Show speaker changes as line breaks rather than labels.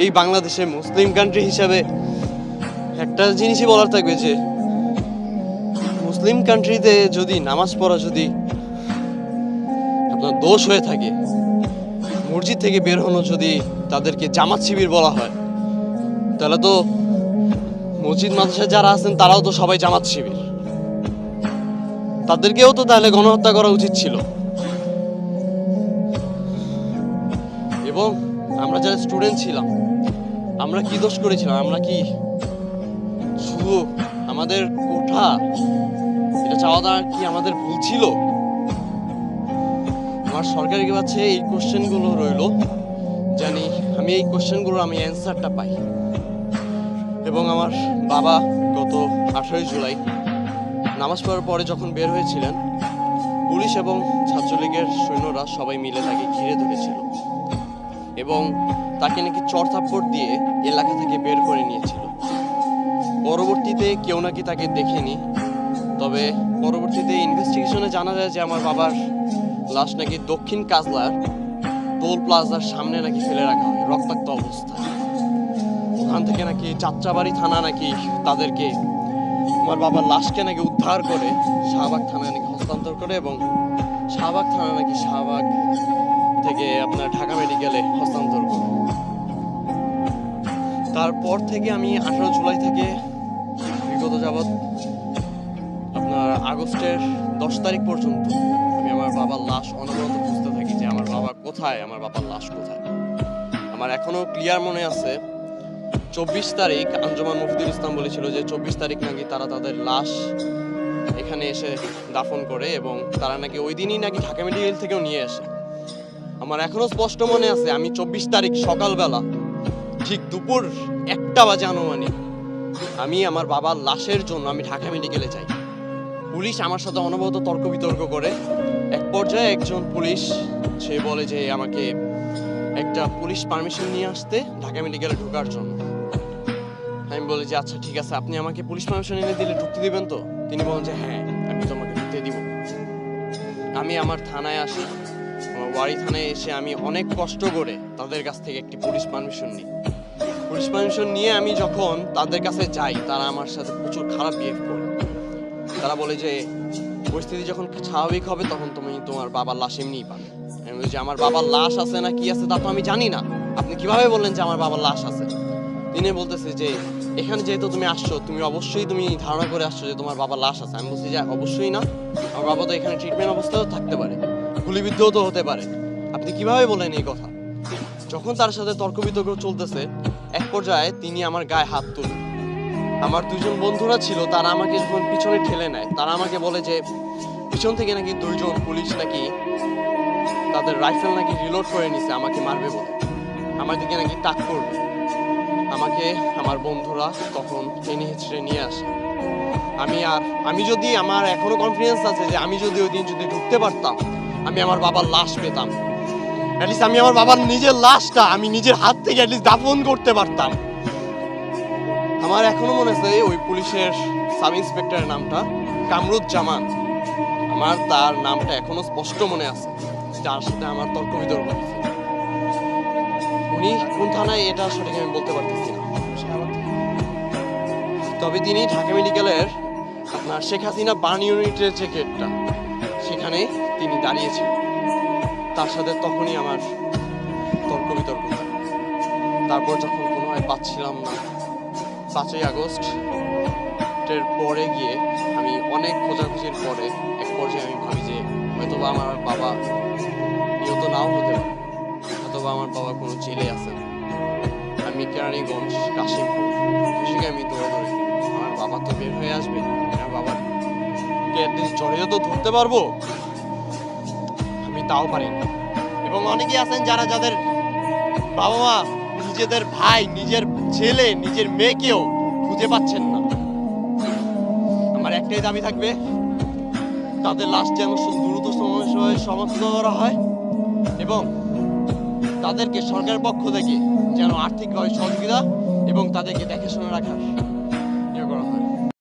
এই বাংলাদেশে মুসলিম কান্ট্রি হিসাবে একটা জিনিসই বলার থাকবে যে, মুসলিম কান্ট্রিতে যদি নামাজ পড়া যদি আপনার দোষ হয়ে থাকে, মসজিদ থেকে বের হনো যদি তাদেরকে জামাত শিবির বলা হয়, তাহলে তো মসজিদ মাদ্রাসায় যারা আছেন তারাও তো সবাই জামাত শিবির। তাদেরকেও তো তাহলে গণহত্যা করা উচিত ছিল। এবং আমরা যারা স্টুডেন্ট ছিলাম, আমরা কি দোষ করেছিলাম? আমরা কি শুধু আমাদের কোঠা? এটা চাওয়া দাওয়া কি আমাদের ভুল ছিল? আমার সরকারের কাছে এই কোশ্চেনগুলো রইল, জানি আমি এই কোশ্চেনগুলোর আমি অ্যান্সারটা পাই। এবং আমার বাবা গত আঠারোই জুলাই নামাজ পড়ার পরে যখন বের হয়েছিলেন, পুলিশ এবং ছাত্রলীগের সৈন্যরা সবাই মিলে তাকে ঘিরে ধরেছিল। এবং তাকে নাকি চড়থাপ্পড় দিয়ে এলাকা থেকে বের করে নিয়েছিল। পরবর্তীতে কেউ নাকি তাকে দেখেনি, তবে পরবর্তীতে ইনভেস্টিগেশনে জানা যায় যে আমার বাবার লাশ নাকি দক্ষিণ কাজলার টোল প্লাজার সামনে নাকি ফেলে রাখা হয়, রক্তাক্ত অবস্থায়। ওখান থেকে নাকি যাত্রাবাড়ি থানা নাকি তাদেরকে আমার বাবার লাশকে নাকি উদ্ধার করে শাহবাগ থানায় নাকি হস্তান্তর করে এবং শাহবাগ থানা নাকি শাহবাগ থেকে আপনার ঢাকা মেডিকেলে হস্তান্তর করে। তারপর থেকে আমি আঠারো জুলাই থেকে বিগত যাবৎ আপনার আগস্টের দশ তারিখ পর্যন্ত আমি আমার বাবার লাশ অনবরত খুঁজতে থাকি যে আমার বাবা কোথায়, আমার বাবার লাশ কোথায়। আমার এখনও ক্লিয়ার মনে আছে, চব্বিশ তারিখ আঞ্জুমান মুফিদুল ইসলাম বলেছিল যে চব্বিশ তারিখ নাকি তারা তাদের লাশ এখানে এসে দাফন করে এবং তারা নাকি ওই দিনই নাকি ঢাকা মেডিকেল থেকেও নিয়ে আসে। আমার এখনও স্পষ্ট মনে আছে, আমি চব্বিশ তারিখ সকালবেলা ঠিক দুপুর একটা বাজে আনুমানিক আমি আমার বাবার লাশের জন্য আমি ঢাকা মেডিকেলে যাই। পুলিশ আমার সাথে অনবরত তর্ক বিতর্ক করে। এক পর্যায়ে একজন পুলিশ, সে বলে যে আমাকে একটা পুলিশ পারমিশন নিয়ে আসতে ঢাকা মেডিকেলে ঢোকার জন্য। আমি বলি যে আচ্ছা ঠিক আছে, আপনি আমাকে পুলিশ পারমিশন এনে দিলে ঢুকতে দেবেন তো? তিনি বলেন যে হ্যাঁ আমি তোমাকে ঢুকতে দিব। আমি আমার থানায় আসি। আমার ওয়ারি থানায় এসে আমি অনেক কষ্ট করে তাদের কাছ থেকে একটি পুলিশ পারমিশন নিই। পুলিশ পারমিশন নিয়ে আমি যখন তাদের কাছে যাই, তারা আমার সাথে প্রচুর খারাপ বিহেভ করে। তারা বলে যে, পরিস্থিতি যখন স্বাভাবিক হবে, তখন তুমি তোমার বাবার লাশ এমনিই পাবে। আমি বলছি আমার বাবার লাশ আছে না, কি আছে তা তো আমি জানি না। আপনি কীভাবে বললেন যে আমার বাবার লাশ আছে? তিনি বলতেছে যে এখানে যেহেতু তুমি আসছো, তুমি অবশ্যই তুমি ধারণা করে আসছো যে তোমার বাবার লাশ আছে। আমি বলছি যে অবশ্যই না। আমার বাবা তো এখানে ট্রিটমেন্ট অবস্থাতেও থাকতে পারে। গুলিবিদ্ধও তো হতে পারে। আপনি কীভাবে বলেন এই কথা? যখন তার সাথে তর্ক বিতর্ক চলতেছে, এক পর্যায়ে তিনি আমার গায়ে হাত তুলেন। আমার দুজন বন্ধুরা ছিল, তারা আমাকে যখন পিছনে ঠেলে নেয়, তারা আমাকে বলে যে, পিছন থেকে নাকি দুইজন পুলিশ নাকি তাদের রাইফেল নাকি রিলোড করে নিছে, আমাকে মারবে বলে। আমার দিকে নাকি তাক করবে। আমাকে, আমার বন্ধুরা তখন টেনে হিচড়ে নিয়ে আসে। আমি আর, আমি যদি আমার এখনও কনফিডেন্স আছে যে আমি যদি ওই দিন যদি ঢুকতে পারতাম, আমি আমার বাবার লাশ পেতাম। অ্যাটলিস্ট আমি আমার বাবার নিজের লাশটা আমি নিজের হাত থেকে অ্যাটলিস্ট দাফন করতে পারতাম। আমার এখনও মনে আছে ওই পুলিশের সাব ইন্সপেক্টরের নামটা কামরুজ্জামান। আমার তার নামটা এখনও স্পষ্ট মনে আছে, যার সাথে আমার তর্ক বিতর্ক উনি কোন থানায় এটা সঠিক আমি বলতে পারতেছি না। তবে তিনি ঢাকা মেডিকেলের আপনার শেখ হাসিনা বার্ন ইউনিটের যে গেটটা সেখানে তিনি দাঁড়িয়েছিলেন তার সাথে তখনই আমার তর্ক বিতর্ক তারপর যখন কোনো হয় পাচ্ছিলাম না। পাঁচই আগস্ট এর পরে গিয়ে আমি অনেক খোঁজাখুঁজির পরে এক পর্যায়ে আমি ভাবি যে হয়তোবা আমার বাবা নিহত নাও হতে পারে। অথবা আমার বাবা কোনো জেলে আছেন আমি কেরানীগঞ্জ কাশিমপুর, সেখানে আমি দৌড়াদৌড়ি আমার বাবা তো বের হয়ে আসবে, আমার বাবার অ্যাটলিস্ট জড়িয়ে তো ধরতে পারব? আমি তাও পারি এবং অনেকেই আছেন যারা যাদের বাবা মা নিজেদের ভাই, নিজের ছেলে, নিজের মেয়েকেও খুঁজে পাচ্ছেন না। আমার একটাই দাবি থাকবে, তাদের লাশ যেন দ্রুত সময় সমাপ্ত করা হয় এবং তাদেরকে সরকারের পক্ষ থেকে যেন আর্থিকভাবে সহযোগিতা এবং তাদেরকে দেখাশোনা রাখার।